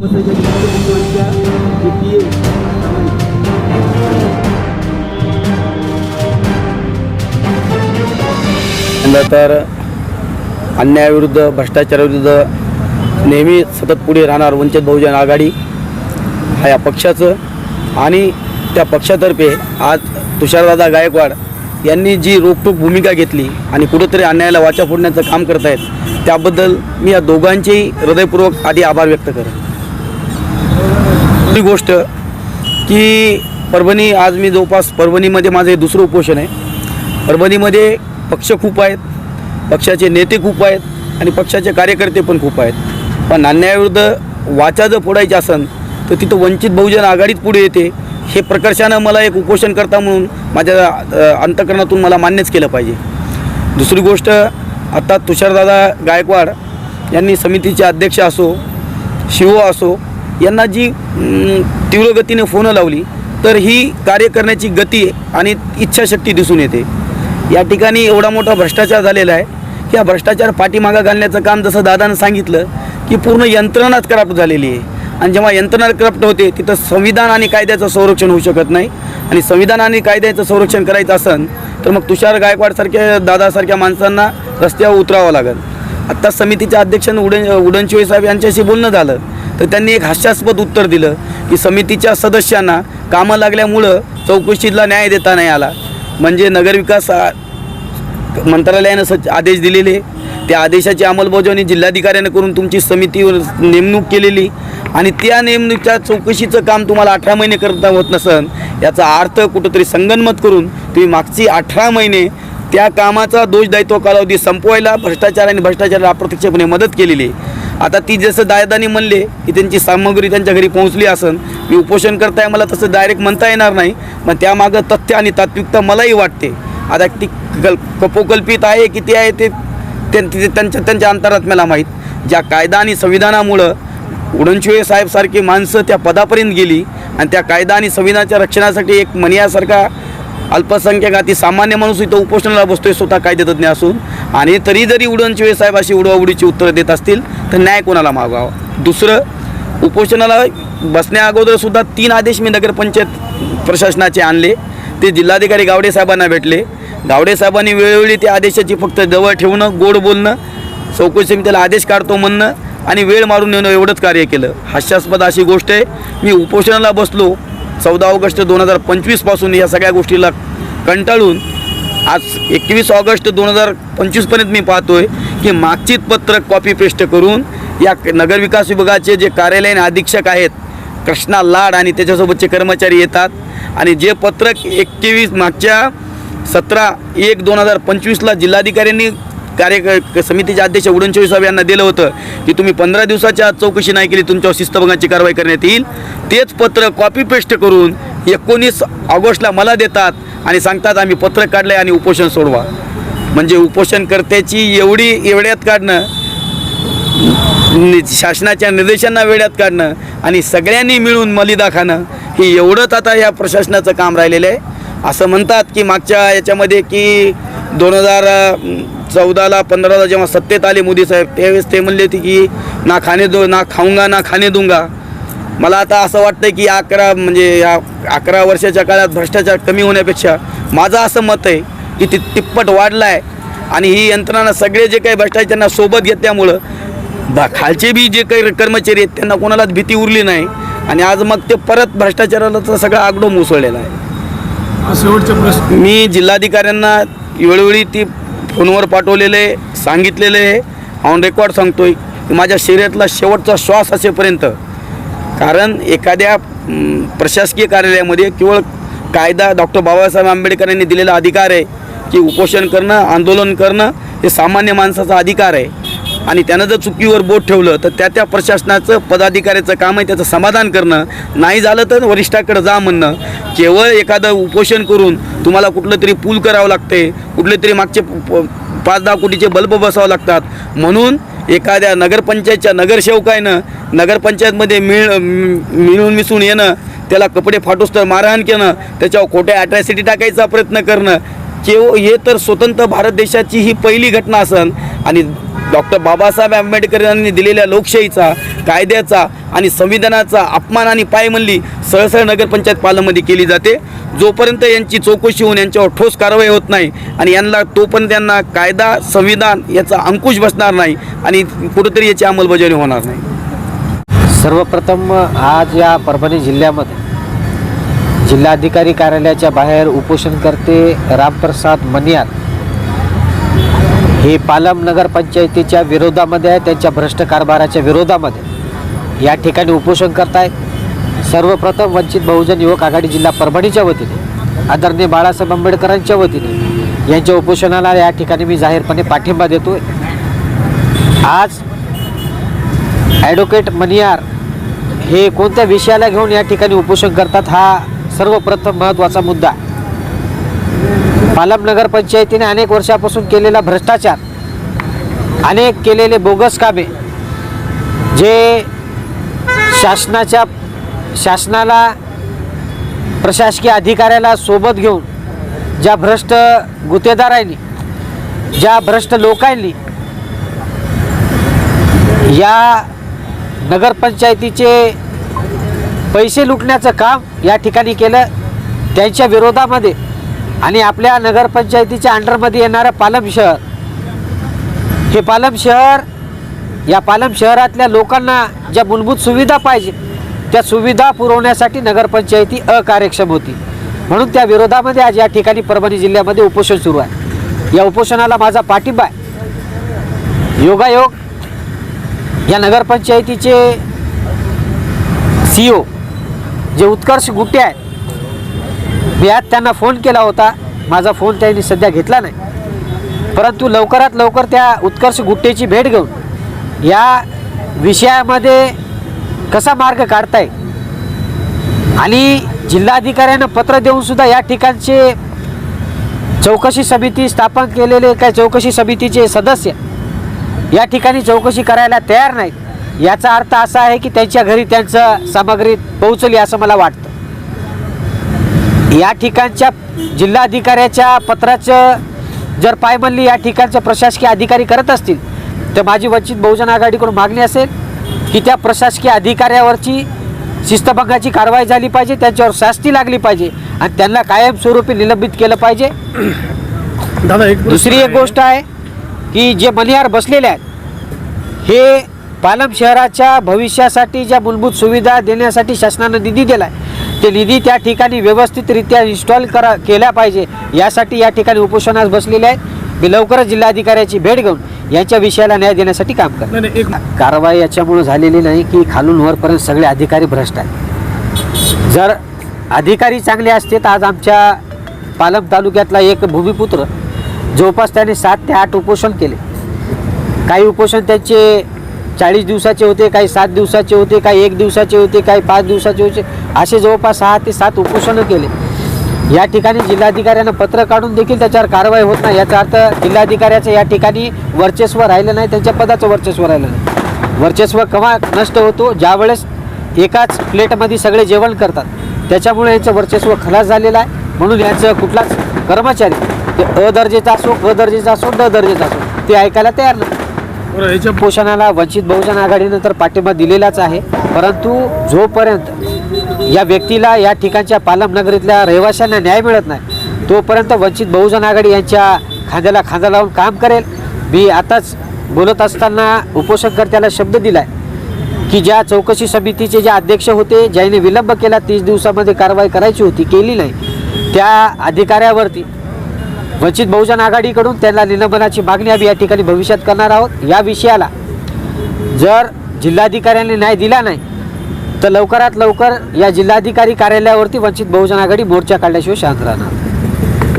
नंतर तर अन्यायाविरुद्ध भ्रष्टाचाराविरुद्ध नेहमी सतत पुढे राहणार वंचित बहुजन आघाडी हा या पक्षाचं. आणि त्या पक्षातर्फे आज तुषारदादा गायकवाड यांनी जी रोकटोक भूमिका घेतली आणि कुठंतरी अन्यायाला वाचा फोडण्याचं काम करत आहेत त्याबद्दल मी या दोघांचेही हृदयपूर्वक आधी आभार व्यक्त करेन. दुसरी गोष्ट की परभणी आज मी जवळपास परभणीमध्ये माझं हे दुसरं उपोषण आहे. परभणीमध्ये पक्ष खूप आहेत पक्षाचे नेते खूप आहेत आणि पक्षाचे कार्यकर्ते पण खूप आहेत. पण अन्यायाविरुद्ध वाचा जर फोडायची असन तर तिथं वंचित बहुजन आघाडीत पुढे येते. हे प्रकर्षानं मला एक उपोषण करता म्हणून माझ्या अंतकरणातून मला मान्यच केलं पाहिजे. दुसरी गोष्ट आता तुषारदादा गायकवाड यांनी समितीचे अध्यक्ष असो शिवो असो यांना जी तीव्र गतीने फोनं लावली तर ही कार्य करण्याची गती आणि इच्छाशक्ती दिसून येते. या ठिकाणी एवढा मोठा भ्रष्टाचार झालेला आहे की हा भ्रष्टाचार पाठीमागा घालण्याचं काम जसं दादानं सांगितलं की पूर्ण यंत्रणाच करप्ट झालेली आहे. आणि जेव्हा यंत्रणा करप्ट होते तिथं संविधान आणि कायद्याचं संरक्षण होऊ शकत नाही. आणि संविधान आणि कायद्याचं संरक्षण करायचं असेल तर मग तुषार गायकवाडसारख्या दादासारख्या माणसांना रस्त्यावर उतरावं लागेल. आत्ता समितीच्या अध्यक्ष उडन उडनचिवे साहेब यांच्याशी बोलणं झालं. तर त्यांनी एक हास्यास्पद उत्तर दिलं की समितीच्या सदस्यांना कामं लागल्यामुळं चौकशीला न्याय देता नाही आला. म्हणजे नगरविकास मंत्रालयानं सच आदेश दिलेले. त्या आदेशाची अंमलबजावणी जिल्हाधिकाऱ्यानं करून तुमची समितीवर नेमणूक केलेली आणि त्या नेमणुकीच्या चौकशीचं काम तुम्हाला अठरा महिने करता होत नसन याचा अर्थ कुठंतरी संगनमत करून तुम्ही मागची अठरा महिने त्या कामाचा दोष दायित्व कालावधी संपवायला भ्रष्टाचार आणि भ्रष्टाचाराला अप्रत्यक्षपणे मदत केलेली आहे. आता ती जसं दायदानी म्हणले की त्यांची सामग्री त्यांच्या घरी पोहोचली असन मी उपोषण करताय मला तसं डायरेक्ट म्हणता येणार नाही पण त्यामागं तथ्य आणि तात्विकता मलाही वाटते. आता ती कल कपोकल्पित आहे किती आहे ते त्यां- ते त्यांच्या त्यांच्या अंतरात्म्याला माहीत. ज्या कायदा आणि संविधानामुळं उडनशिवे साहेबसारखी माणसं त्या पदापर्यंत गेली आणि त्या कायदा आणि संविधानाच्या रक्षणासाठी एक मनियासारखा अल्पसंख्याक अति सामान्य माणूस इथं उपोषणाला बसतोय स्वतः कायदेतज्ञ असून. आणि तरी जरी उडनशिवे साहेब अशी उडवाउडीची उत्तरं देत असतील तर न्याय कोणाला मागावा? दुसरं उपोषणाला बसण्या तीन आदेश मी नगरपंचायत प्रशासनाचे आणले. ते जिल्हाधिकारी गावडे साहेबांना भेटले. गावडे साहेबांनी वेळोवेळी त्या आदेशाची फक्त जवळ ठेवणं गोड बोलणं चौकशी समितीला आदेश काढतो म्हणणं आणि वेळ मारून नेणं एवढंच कार्य केलं. हास्यास्पद अशी गोष्ट आहे. मी उपोषणाला बसलो चौदा ऑगस्ट दोन हजार पंचवीसपासून या सगळ्या गोष्टीला कंटाळून आज एकवीस ऑगस्ट दोन हजार पंचवीसपर्यंत मी पाहतोय की मागचीच पत्रक कॉपी पेस्ट करून या नगरविकास विभागाचे जे कार्यालयीन अधीक्षक आहेत कृष्णा लाड आणि त्याच्यासोबतचे कर्मचारी येतात. आणि जे पत्रक एकवीस मागच्या सतरा एक दोन हजार पंचवीसला जिल्हाधिकाऱ्यांनी कार्य समितीचे अध्यक्ष उडनचोळी साहेब यांना दिलं होतं की तुम्ही पंधरा दिवसाच्या आत चौकशी नाही केली तुमच्यावर शिस्तभंगाची कारवाई करण्यात येईल. तेच पत्र कॉपी पेस्ट करून एकोणीस ऑगस्टला मला देतात आणि सांगतात आम्ही पत्र काढलं आणि उपोषण सोडवा. म्हणजे उपोषणकर्त्याची एवढी एवढ्यात काढणं नि- शासनाच्या निर्देशांना वेळात काढणं आणि सगळ्यांनी मिळून मलिदा खाणं हे एवढंच आता या प्रशासनाचं काम राहिलेलं आहे. असं म्हणतात की मागच्या याच्यामध्ये की दोन हजार चौदाला पंधराला जेव्हा सत्तेत आले मोदी साहेब त्यावेळेस ते म्हणले होते की ना खाणे दो ना खाऊंगा ना खाणे दूंगा. मला आता असं वाटतं की अकरा म्हणजे या अकरा वर्षाच्या काळात भ्रष्टाचार कमी होण्यापेक्षा माझं असं मत आहे की ती तिप्पट वाढला आहे आणि ही यंत्रणा सगळे जे काही भ्रष्टाचारांना सोबत घेतल्यामुळं बा खालचे बी जे काही कर्मचारी आहेत त्यांना कोणालाच भीती उरली नाही आणि आज मग ते परत भ्रष्टाचाराला सगळा आगडो मुसळलेला आहे. शेवटचे प्रश्न. मी जिल्हाधिकाऱ्यांना वेळोवेळी ती फोनवर पाठवलेले सांगितलेले आहे. ऑन रेकॉर्ड सांगतोय की माझ्या शरीरातला शेवटचा श्वास असेपर्यंत. कारण एखाद्या प्रशासकीय कार्यालयामध्ये केवळ कायदा डॉक्टर बाबासाहेब आंबेडकरांनी दिलेला अधिकार आहे की उपोषण करणं आंदोलन करणं हे सामान्य माणसाचा अधिकार आहे. आणि त्यानं जर चुकीवर बोट ठेवलं तर त्या त्या प्रशासनाचं पदाधिकाऱ्याचं काम आहे त्याचं समाधान करणं. नाही झालं तर वरिष्ठाकडे जा म्हणणं. केवळ एखादं उपोषण करून तुम्हाला कुठलं तरी पूल करावं लागते कुठले तरी मागचे प- पाच दहा कोटीचे बल्ब बसावं लागतात. म्हणून एखाद्या नगरपंचायतच्या नगरसेवकानं नगरपंचायतमध्ये मिळ मिळून मिसळून येणं त्याला कपडे फाटोस्तर तर मारहाण केलं त्याच्यावर खोट्या ॲट्रॅसिटी टाकायचा प्रयत्न करणं. केव हे तर स्वतंत्र भारत देशाची ही पहिली घटना असन. आणि डॉक्टर बाबासाहेब आंबेडकर यांनी दिलेल्या लोकशाहीचा कायद्याचा आणि संविधानाचा अपमान आणि पायमल्ली सहसळ नगरपंचायत पालनमध्ये केली जाते. जोपर्यंत यांची चौकशी होऊन यांच्यावर ठोस कारवाई होत नाही आणि यांना तोपर्यंत यांना कायदा संविधान याचा अंकुश बसणार नाही आणि कुठंतरी याची अंमलबजावणी होणार नाही. सर्वप्रथम आज या परभणी जिल्ह्यामध्ये जिल्हाधिकारी कार्यालयाच्या बाहेर उपोषणकर्ते रामप्रसाद मनियार हे पालम नगरपंचायतीच्या विरोधामध्ये आहे त्यांच्या भ्रष्ट कारभाराच्या विरोधामध्ये. या ठिकाणी उपोषण करतायत सर्वप्रथम वंचित बहुजन युवक आघाडी जिल्हा परभणीच्या वतीने आदरणीय बाळासाहेब आंबेडकरांच्या वतीने यांच्या उपोषणाला या ठिकाणी मी जाहीरपणे पाठिंबा देतोय. आज ॲडव्होकेट मनियार हे कोणत्या विषयाला घेऊन या ठिकाणी उपोषण करतात हा सर्वप्रथम महत्त्वाचा मुद्दा आहे. पालम नगरपंचायतीने अनेक वर्षापासून केलेला भ्रष्टाचार अनेक केलेले बोगस कामे जे शासनाच्या शासनाला प्रशासकीय अधिकाऱ्याला सोबत घेऊन ज्या भ्रष्ट गुत्तेदारांनी ज्या भ्रष्ट लोकांनी या नगरपंचायतीचे पैसे लुटण्याचं काम या ठिकाणी केलं त्यांच्या विरोधामध्ये आणि आपल्या नगरपंचायतीच्या अंडरमध्ये येणारं पालम शहर. हे पालम शहर या पालम शहरातल्या लोकांना ज्या मूलभूत सुविधा पाहिजे त्या सुविधा पुरवण्यासाठी नगरपंचायती अकार्यक्षम होती. म्हणून त्या विरोधामध्ये आज या ठिकाणी परभणी जिल्ह्यामध्ये उपोषण सुरू आहे. या उपोषणाला माझा पाठिंबा आहे. योगायोग या नगरपंचायतीचे सी ओ जे उत्कर्ष गुट्टे आहेत मी आज त्यांना फोन केला होता. माझा फोन त्यांनी सध्या घेतला नाही. परंतु लवकरात लवकर त्या उत्कर्ष गुट्टेची भेट घेऊन या विषयामध्ये कसा मार्ग काढताय? आणि जिल्हाधिकाऱ्यांना पत्र देऊनसुद्धा या ठिकाणचे चौकशी समिती स्थापन केलेले काय चौकशी समितीचे सदस्य या ठिकाणी चौकशी करायला तयार नाहीत. याचा अर्थ असा आहे की त्यांच्या घरी त्यांचं सामग्री पोहोचली असं मला वाटतं. या ठिकाणच्या जिल्हाधिकाऱ्याच्या पत्राचं जर पायमल्ली या ठिकाणचे प्रशासकीय अधिकारी करत असतील तर माझी वंचित बहुजन आघाडीकडून मागणी असेल की त्या प्रशासकीय अधिकाऱ्यावरची शिस्तभंगाची कारवाई झाली पाहिजे त्यांच्यावर शास्ती लागली पाहिजे आणि त्यांना कायमस्वरूपी निलंबित केलं पाहिजे. दादा एक दुसरी एक गोष्ट आहे की जे मनिहार बसलेले आहेत हे पालम शहराच्या भविष्यासाठी ज्या मूलभूत सुविधा देण्यासाठी शासनानं निधी दिला आहे ते निधी त्या ठिकाणी व्यवस्थितरित्या इन्स्टॉल करा केल्या पाहिजे. यासाठी या ठिकाणी उपोषणास बसलेले आहेत. मी लवकरच जिल्हाधिकाऱ्याची भेट घेऊन यांच्या विषयाला न्याय देण्यासाठी काम एक कारवाई याच्यामुळे झालेली नाही की खालून वरपर्यंत सगळे अधिकारी भ्रष्ट आहेत. जर अधिकारी चांगले असते तर आज आमच्या पालम तालुक्यातला एक भूमिपुत्र जवळपास त्याने सात ते आठ उपोषण केले. काही उपोषण त्यांचे चाळीस दिवसाचे होते काही सात दिवसाचे होते काही एक दिवसाचे होते काही पाच दिवसाचे होते असे जवळपास सहा ते सात उपोषणं केले. या ठिकाणी जिल्हाधिकाऱ्यांना पत्र काढून देखील त्याच्यावर कारवाई होत नाही. याचा अर्थ जिल्हाधिकाऱ्याचं या ठिकाणी वर्चस्व राहिलं नाही त्यांच्या पदाचं वर्चस्व राहिलं नाही. वर्चस्व केव्हा नष्ट होतो? ज्यावेळेस एकाच प्लेटमध्ये सगळे जेवण करतात. त्याच्यामुळे यांचं वर्चस्व खलास झालेलं आहे. म्हणून यांचं कुठलाच कर्मचारी ते अदर्जेचा असो अदर्जेचा दर्जेचा असो ड दर्जेचा असो ते ऐकायला तयार नाही. याच्या पोषणाला वंचित बहुजन आघाडीनं तर पाठिंबा दिलेलाच आहे. परंतु जोपर्यंत या व्यक्तीला या ठिकाणच्या पालमनगरीतल्या रहिवाशांना न्याय मिळत नाही तोपर्यंत वंचित बहुजन आघाडी यांच्या खांद्याला खांदा लावून काम करेल. मी आताच बोलत असताना उपोषणकर्त्याला शब्द दिलाय की ज्या चौकशी समितीचे जे अध्यक्ष होते ज्याने विलंब केला तीस दिवसामध्ये कारवाई करायची होती केली नाही त्या अधिकाऱ्यावरती वंचित बहुजन आघाडीकडून त्यांना निलंबनाची मागणी आम्ही या ठिकाणी भविष्यात करणार आहोत. या विषयाला जर जिल्हाधिकाऱ्यांनी न्याय दिला नाही तर लवकरात लवकर या जिल्हाधिकारी कार्यालयावरती वंचित बहुजन आघाडी मोर्चा काढल्याशिवाय शांत राहणार